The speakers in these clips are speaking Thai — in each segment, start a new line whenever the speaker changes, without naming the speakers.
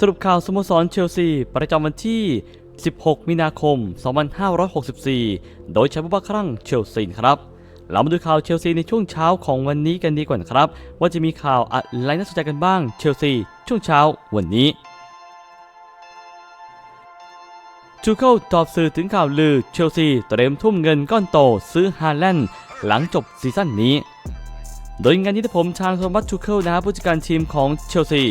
สรุปข่าวสโมสรเชลซี ประจำวันที่ 16 มีนาคม 2564 โดยใช้ผู้บัครั่งเชลซีครับ เรามาดูข่าวเชลซีในช่วงเช้าของวันนี้กันดีกว่านะครับ ว่าจะมีข่าวอะไรน่าสนใจกันบ้างเชลซีช่วงเช้าวันนี้ชูเคิลตอบสื่อถึงข่าวลือเชลซีเตรียมทุ่มเงินก้อนโตซื้อฮาแลนด์หลังจบซีซั่นนี้ โดยงานนี้ผมชางโทมัสชูเคิลนะครับผู้จัดการทีมของเชลซี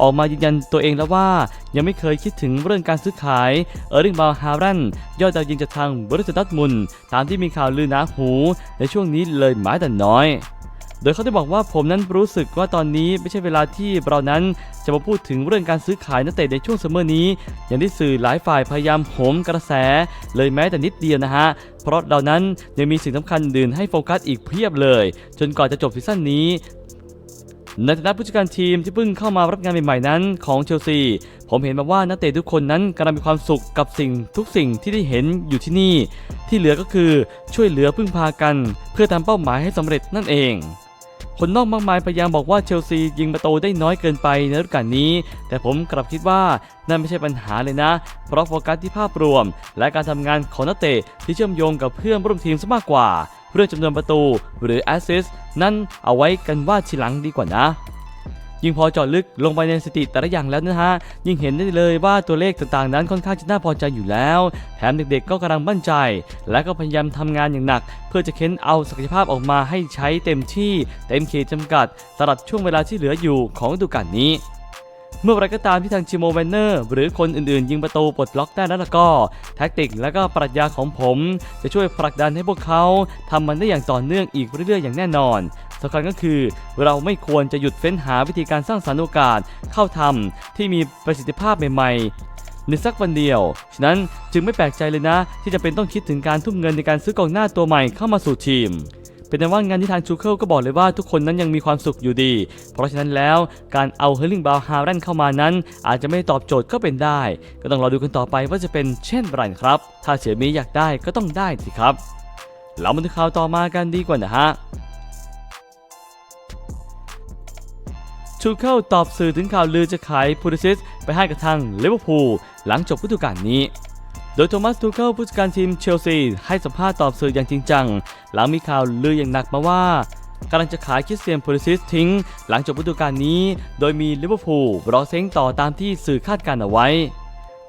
ออกมายืนยันตัวเองแล้วว่า ยังไม่เคยคิดถึงเรื่องการซื้อขายเออร์ลิงบาลฮารันยอดดาวยิงจากทางบริษัทดัตมุนตามที่มีข่าวลือหนาหู ในช่วงนี้เลยหมายแต่น้อย โดยเขาได้บอกว่าผมนั้นรู้สึกว่าตอนนี้ไม่ใช่เวลาที่เรานั้นจะมาพูดถึงเรื่องการซื้อขายนักเตะในช่วงซัมเมอร์นี้ อย่างที่สื่อหลายฝ่ายพยายามโหมกระแส เลยแม้แต่นิดเดียวนะฮะ เพราะเรานั้นยังมีสิ่งสำคัญอื่นให้โฟกัสอีกเพียบเลย จนก่อนจะจบซีซั่นนี้ในฐานะผู้จัดการทีมที่เพิ่งเข้ามารับงานใหม่ๆนั้นของเชลซี ผมเห็นมาว่านักเตะทุกคนนั้นกำลังมีความสุขกับสิ่งทุกสิ่งที่ได้เห็นอยู่ที่นี่ ที่เหลือก็คือช่วยเหลือพึ่งพากัน เพื่อทำเป้าหมายให้สำเร็จนั่นเอง คนนอกมากมายพยายามบอกว่าเชลซียิงประตูได้น้อยเกินไปในฤดูกาลนี้ แต่ผมกลับคิดว่านั่นไม่ใช่ปัญหาเลยนะ เพราะโฟกัสที่ภาพรวม และการทำงานของนักเตะที่เชื่อมโยงกับเพื่อนร่วมทีมซะมากกว่า เรื่องจำนวนประตูหรือแอสซิสต์นั้นเอาไว้กันว่าทีหลังดีกว่านะ ยิ่งพอเจาะลึกลงไปในสถิติแต่ละอย่างแล้วนะฮะ ยิ่งเห็นได้เลยว่าตัวเลขต่างๆ นั้นค่อนข้างจะน่าพอใจอยู่แล้ว แถมเด็กๆก็กำลังมั่นใจ และก็พยายามทำงานอย่างหนัก เพื่อจะเค้นเอาศักยภาพออกมาให้ใช้เต็มที่เต็มเขตจำกัดสำหรับช่วงเวลาที่เหลืออยู่ของฤดูกาลนี้เมื่อไรก็ตามที่ทางชิโมเวนเนอร์ หรือคนอื่นๆ ยิงประตูปลดล็อกได้แล้วล่ะก็ แท็กติกและก็ปรัชญาของผม จะช่วยผลักดันให้พวกเขาทำมันได้อย่างต่อเนื่องอีกเรื่อยๆ อย่างแน่นอน สำคัญก็คือ เราไม่ควรจะหยุดเฟ้นหาวิธีการสร้างสรรค์โอกาสเข้าทำที่มีประสิทธิภาพใหม่ๆในสักวันเดียว ฉะนั้นจึงไม่แปลกใจเลยนะ ที่จะเป็นต้องคิดถึงการทุ่มเงินในการซื้อกองหน้าตัวใหม่เข้ามาสู่ทีมเป็นแต่ว่างานที่ทางชูเคิลก็บอกเลยว่าทุกคนนั้นยังมีความสุขอยู่ดี เพราะฉะนั้นแล้วการเอาเฮอร์ลิงบาวฮารันเข้ามานั้น อาจจะไม่ตอบโจทย์ก็เป็นได้ ก็ต้องรอดูกันต่อไปว่าจะเป็นเช่นไรครับ ถ้าเฉียมีอยากได้ก็ต้องได้สิครับ เรามาดูข่าวต่อมากันดีกว่านะฮะ ชูเคิลตอบสื่อถึงข่าวลือจะขายพูลิซิสไปให้กับทางลิเวอร์พูลหลังจบฤดูกาลนี้ โดยโทมัสทูเคิลผู้จัดการทีมเชลซีให้สัมภาษณ์ตอบสื่ออย่างจริงจัง หลังมีข่าวลืออย่างหนักมาว่ากำลังจะขายคริสเตียนพูลิซิสทิ้ง หลังจบฤดูกาลนี้ โดยมีลิเวอร์พูลรอเซ้งต่อตามที่สื่อคาดการณ์เอาไว้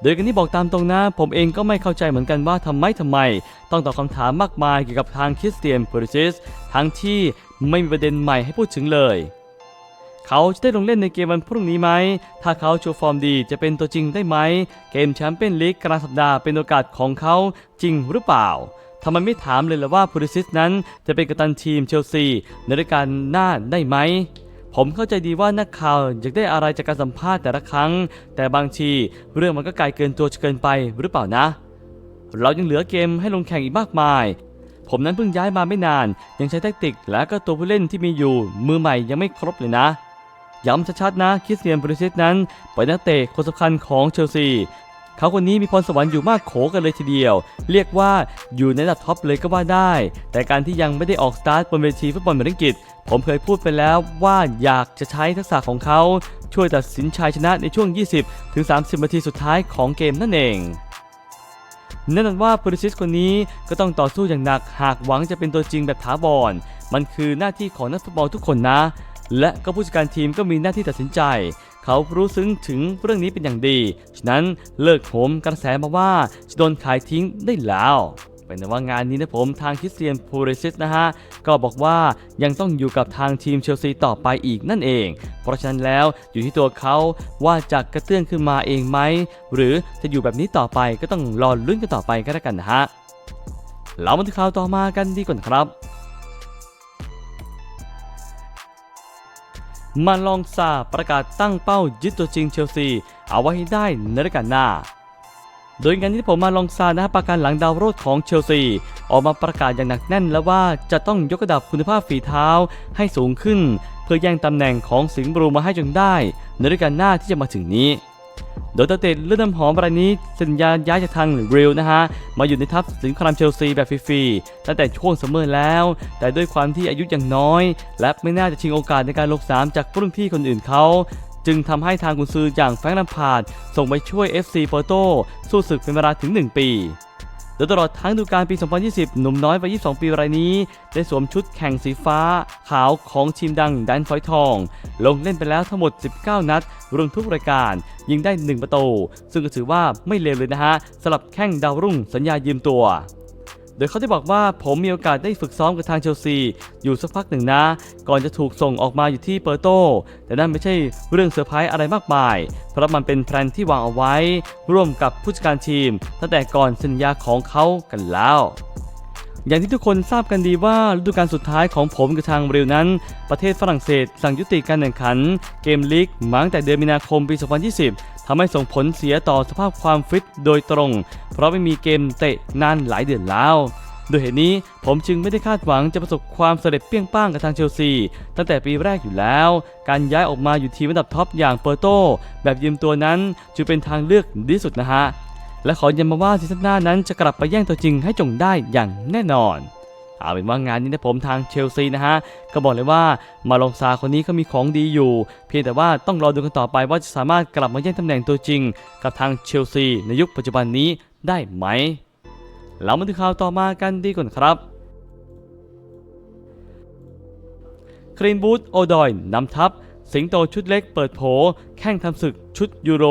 โดยกันที่บอกตามตรงนะผมเองก็ไม่เข้าใจเหมือนกันว่าทำไมทำไม ต้องตอบคำถามมากมายเกี่ยวกับทางคริสเตียนพูลิซิสทั้งที่ไม่มีประเด็นใหม่ให้พูดถึงเลย เขาจะได้ลงเล่นในเกมวันพรุ่งนี้ไหม ถ้าเขาโชว์ฟอร์มดีจะเป็นตัวจริงได้ไหม เกมแชมเปี้ยนลีกกลางสัปดาห์เป็นโอกาสของเขาจริงหรือเปล่าทำไมไม่ถามเลยล่ะว่าพูลิซิสนั้นจะเป็นกัปตันทีมเชลซีในรายการหน้าได้ไหมผมเข้าใจดีว่านักข่าวอยากได้อะไรจากการสัมภาษณ์แต่ละครั้ง แต่บางทีเรื่องมันก็ไกลเกินตัวเกินไปหรือเปล่านะ เรายังเหลือเกมให้ลงแข่งอีกมากมาย ผมนั้นเพิ่งย้ายมาไม่นาน ยังใช้แทคติกและก็ตัวผู้เล่นที่มีอยู่ มือใหม่ยังไม่ครบเลยนะ ย้ำชัดๆนะคริสเตียนบริซิสนั้นเป็นนักเตะคนสำคัญของเชลซีเขาคนนี้มีพรสวรรค์อยู่มากโขกันเลยทีเดียว เรียกว่าอยู่ในระดับท็อปเลยก็ว่าได้ แต่การที่ยังไม่ได้ออกสตาร์ทบนเวทีฟุตบอลอังกฤษ ผมเคยพูดไปแล้วว่าอยากจะใช้ทักษะของเขาช่วยตัดสินชัยชนะในช่วง 20-30 นาทีสุดท้ายของเกมนั่นเองแน่นอนว่าโปริซิสคนนี้ก็ต้องต่อสู้อย่างหนักหากหวังจะเป็นตัวจริงแบบถาวรมันคือหน้าที่ของนักฟุตบอลทุกคนนะ และก็ผู้จัดการทีมก็มีหน้าที่ตัดสินใจ เขารู้ซึ้งถึงเรื่องนี้เป็นอย่างดี ฉะนั้นเลิกโหมกระแสมาว่าจะโดนขายทิ้งได้แล้วเป็นแต่ว่างานนี้นะผมทางคริสเตียนพูริซิสนะฮะ ก็บอกว่ายังต้องอยู่กับทางทีมเชลซีต่อไปอีกนั่นเอง เพราะฉะนั้นแล้วอยู่ที่ตัวเขาว่าจะกระเตื้องขึ้นมาเองไหม หรือจะอยู่แบบนี้ต่อไปก็ต้องรอลุ้นกันต่อไปก็แล้วกันนะฮะเรามาที่ข่าวต่อมากันดีกว่าครับ มาลองซาประกาศตั้งเป้ายึดตัวจริงเชลซี เอาไว้ให้ได้ในฤดูกาลหน้า โดยงานที่ผมมาลองซานะประการหลังดาวโรดของเชลซี ออกมาประกาศอย่างหนักแน่นแล้วว่าจะต้องยกระดับคุณภาพฝีเท้าให้สูงขึ้น เพื่อแย่งตำแหน่งของสิงห์บรูมาให้จนได้ในฤดูกาลหน้าที่จะมาถึงนี้ โดยตาเตะเลือดน้ำหอมรายนี้สัญญาย้ายจากทางเรลนะฮะมาอยู่ในทัพสิงห์ครามเชลซีแบบฟรีๆตั้งแต่ช่วงซัมเมอร์แล้ว แต่ด้วยความที่อายุยังน้อย และไม่น่าจะชิงโอกาสในการลงสามจากรุ่นพี่คนอื่นเขาจึงทำให้ทางกุนซืออย่างแฟรงค์ลัมพาร์ดส่งไปช่วย FC โปโตสู้ศึกเป็นเวลาถึง 1 ปี ดยตลอดทั้งดูการปี 2020 หนุ่มน้อยวัย 22 ปีรายนี้ ได้สวมชุดแข่งสีฟ้า ขาวของทีมดังดันฟอยทอง ลงเล่นไปแล้วทั้งหมด 19 นัด รวมทุกรายการ ยิงได้ 1 ประตู ซึ่งก็ถือว่าไม่เลวเลยนะฮะสำหรับแข้งดาวรุ่งสัญญายืมตัว ดยเขาได้บอกว่าผมมีโอกาสได้ฝึกซ้อมกับทางเชลซี อยู่สักพักหนึ่งนะ ก่อนจะถูกส่งออกมาอยู่ที่เปอร์โต แต่นั่นไม่ใช่เรื่องเซอร์ไพรส์อะไรมากมาย เพราะมันเป็นแพลนที่วางเอาไว้ ร่วมกับผู้จัดการทีม ตั้งแต่ก่อนสัญญาของเขากันแล้วอย่างที่ทุกคนทราบกันดีว่าฤดูกาลสุดท้ายของผมกับทางเรียวนั้น ประเทศฝรั่งเศสสั่งยุติการแข่งขัน เกมลีกมาตั้งแต่เดือนมีนาคมปี 2020 ทำให้ส่งผลเสียต่อสภาพความฟิตโดยตรง เพราะไม่มีเกมเตะนานหลายเดือนแล้วโดยเหตุนี้ผมจึงไม่ได้คาดหวังจะประสบความสำเร็จเปรี้ยงป้างกับทางเชลซี ตั้งแต่ปีแรกอยู่แล้ว การย้ายออกมาอยู่ทีมระดับท็อปอย่างเปอร์โต แบบยืมตัวนั้นจึงเป็นทางเลือกดีที่สุดนะฮะ และขอย้ำมาว่าซีซั่นหน้านั้นจะกลับไปแย่งตัวจริงให้จงได้อย่างแน่นอน เอาเป็นว่างานนี้นะผมทางเชลซีนะฮะก็บอกเลยว่ามาลองซาคนนี้เขามีของดีอยู่ เพียงแต่ว่าต้องรอดูกันต่อไปว่าจะสามารถกลับมาแย่งตำแหน่งตัวจริง กับทางเชลซีในยุคปัจจุบันนี้ได้ไหมเรามาดูข่าวต่อมากันดีก่อนครับครีนบูธโอดอยนำทัพ สิงโตชุดเล็กเปิดโผแข่งทำศึกชุดยูโร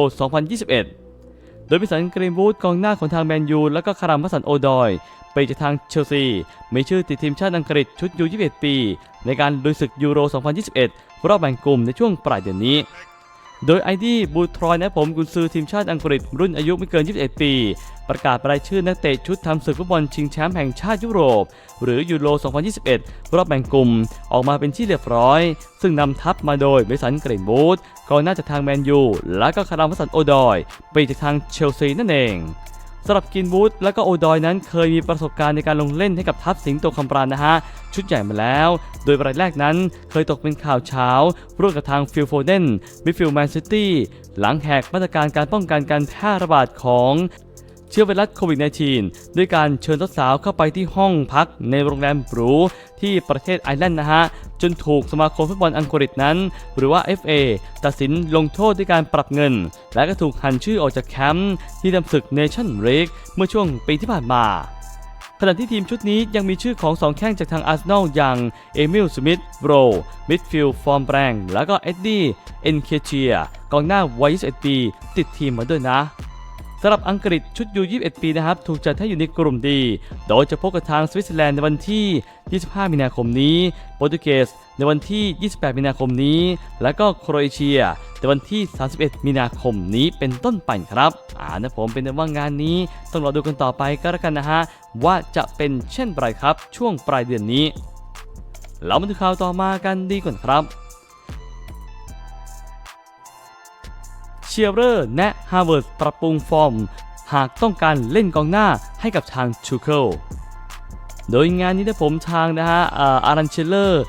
2021 โดยพิสันกรีนบูธกองหน้าของทางแมนยู และก็คารามพัสันโอดอย ไปจากทางเชลซี มีชื่อติดทีมชาติอังกฤษชุดยู21ปี ในการลุยศึกยูโร 2021 รอบแบ่งกลุ่มในช่วงปลายเดือนนี้ โดยไอดีบูทรอยนะผมกุนซือทีมชาติอังกฤษรุ่นอายุไม่เกิน 21 ปี ประกาศรายชื่อนักเตะชุดทำศึกฟุตบอลชิงแชมป์แห่งชาติยุโรป หรือยูโร 2021 รอบแบ่งกลุ่มออกมาเป็นที่เรียบร้อย ซึ่งนำทัพมาโดยเบสันเกรนบูธกองหน้าจากทางแมนยูและก็คารามวัสันโอดอยไปจากทางเชลซีนั่นเอง สำหรับกินบูดและก็โอดอยนั้นเคยมีประสบการณ์ในการลงเล่นให้กับทัพสิงโตคำปราณนะฮะ ชุดใหญ่มาแล้ว โดยรายแรกนั้นเคยตกเป็นข่าวเช้าร่วมกับทางฟิลโฟเดนมิฟิลแมนซิตี้หลังแหกมาตรการการป้องกันการแพร่ระบาดของ เชื้อไวรัสโควิด -19 ด้วยการเชิญทศสาวเข้าไปที่ห้องพักในโรงแรมหรูที่ประเทศไอร์แลนด์นะฮะ จนถูกสมาคมฟุตบอลอังกฤษนั้น หรือว่า FA ตัดสินลงโทษด้วยการปรับเงิน และก็ถูกหันชื่อออกจากแคมป์ที่ทำศึกเนชั่นเ a กเมื่อช่วงปีที่ผ่านมาขณะที่ทีมชุดนี้ยังมีชื่อของสองแข้งจากทางอาร์เซนอลอย่างเอมิลสมิธโรมิดฟิลด์ฟอร์มแรงแล้วก็เอ็ดดี้เอ็นเคเชียกองหน้าวัย21ปีติดทีมมาด้วยนะ สำหรับอังกฤษชุดยู21 ปีนะครับ ถูกจัดให้อยู่ในกลุ่มดี โดยจะพบกับทางสวิตเซอร์แลนด์ในวันที่ 25 มีนาคมนี้ โปรตุเกสในวันที่ 28 มีนาคมนี้ และก็โครเอเชียในวันที่ 31 มีนาคมนี้เป็นต้นไปครับอ่านะผมเป็นว่างานนี้ ต้องรอดูกันต่อไปก็แล้วกันนะฮะ ว่าจะเป็นเช่นไรครับ ช่วงปลายเดือนนี้ เรามาดูข่าวต่อมากันดีก่อนครับ เชียร์เรอร์แนะฮาร์วาร์ดปรับปรุงฟอร์ม หากต้องการเล่นกองหน้าให้กับทางชูเคิลโดยงานนี้นะผมทางนะฮะอารันเชลเลอร์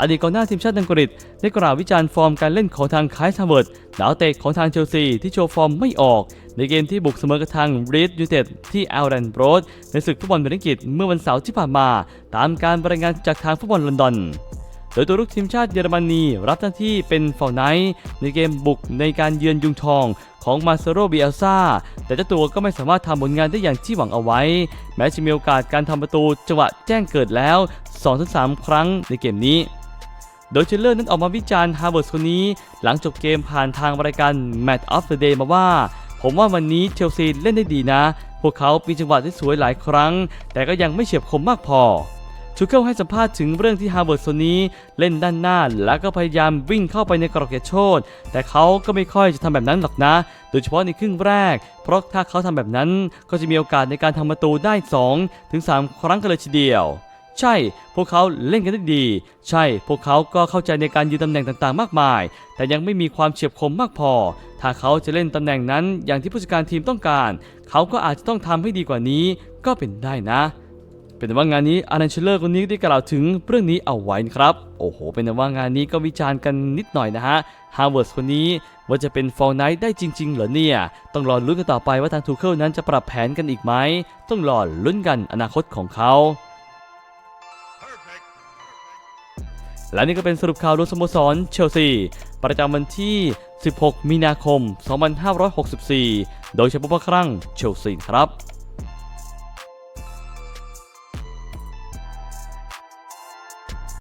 อดีตกองหน้าทีมชาติอังกฤษได้กล่าววิจารณ์ฟอร์มการเล่นของทางคายฮาร์วาร์ดดาวเตะของทางเชลซีที่โชว์ฟอร์มไม่ออก ในเกมที่บุกเสมอกับทางรีดยูเต็ดที่แอลแลนด์โรดในศึกฟุตบอลเบรนกิตเมื่อวันเสาร์ที่ผ่านมา ตามการรายงานจากทางฟุตบอลลอนดอน โดยตัวลูกทีมชาติเยอรมนีรับหน้าที่เป็นฟอลไนท์ในเกมบุกในการเยือนยุงทองของมาเซโรเบียลซาแต่เจ้าตัวก็ไม่สามารถทำผลงานได้อย่างที่หวังเอาไว้ แม้จะมีโอกาสการทำประตูจังหวะแจ้งเกิดแล้ว 2-3 ครั้งในเกมนี้โดยเชลเลอร์นั้นออกมาวิจารณ์ฮาร์วาร์ดคนนี้ หลังจบเกมผ่านทางรายการ Match of the Day มาว่า ผมว่าวันนี้เชลซีเล่นได้ดีนะ พวกเขามีจังหวะที่สวยหลายครั้ง แต่ก็ยังไม่เฉียบคมมากพอ ชูเคิลให้สัมภาษณ์ถึงเรื่องที่ฮาร์เวาร์ดคนนี้เล่นด้านหน้า แล้วก็พยายามวิ่งเข้าไปในกรอบเขตโทษแต่เขาก็ไม่ค่อยจะทำแบบนั้นหรอกนะ โดยเฉพาะในครึ่งแรก เพราะถ้าเขาทำแบบนั้นก็จะมีโอกาสในการทำประตูได้ 2 ถึง 3 ครั้งกันเลยทีเดียวใช่ พวกเขาเล่นกันได้ดี ใช่ พวกเขาก็เข้าใจในการยืนตำแหน่งต่างๆ มากมาย แต่ยังไม่มีความเฉียบคมมากพอ ถ้าเขาจะเล่นตำแหน่งนั้นอย่างที่ผู้จัดการทีมต้องการ เขาก็อาจจะต้องทำให้ดีกว่านี้ ก็เป็นได้นะ เป็นว่างานนี้อารันเชลเลอร์คนนี้ได้กล่าวถึงเรื่องนี้เอาไว้นะครับ โอ้โห เป็นว่างานนี้ก็วิจารณ์กันนิดหน่อยนะฮะฮาร์วาร์ดคนนี้ว่าจะเป็นฟอลไนท์ได้จริง ๆ เหรอเนี่ย ต้องรอลุ้นกันต่อไปว่าทางทูเคิลนั้นจะปรับแผนกันอีกไหม ต้องรอลุ้นกันอนาคตของเขาและนี่ก็เป็นสรุปข่าวรวมสโมสรเชลซี ประจำวันที่ 16 มีนาคม 2564 โดยเฉพาะพระครั้งเชลซีครับ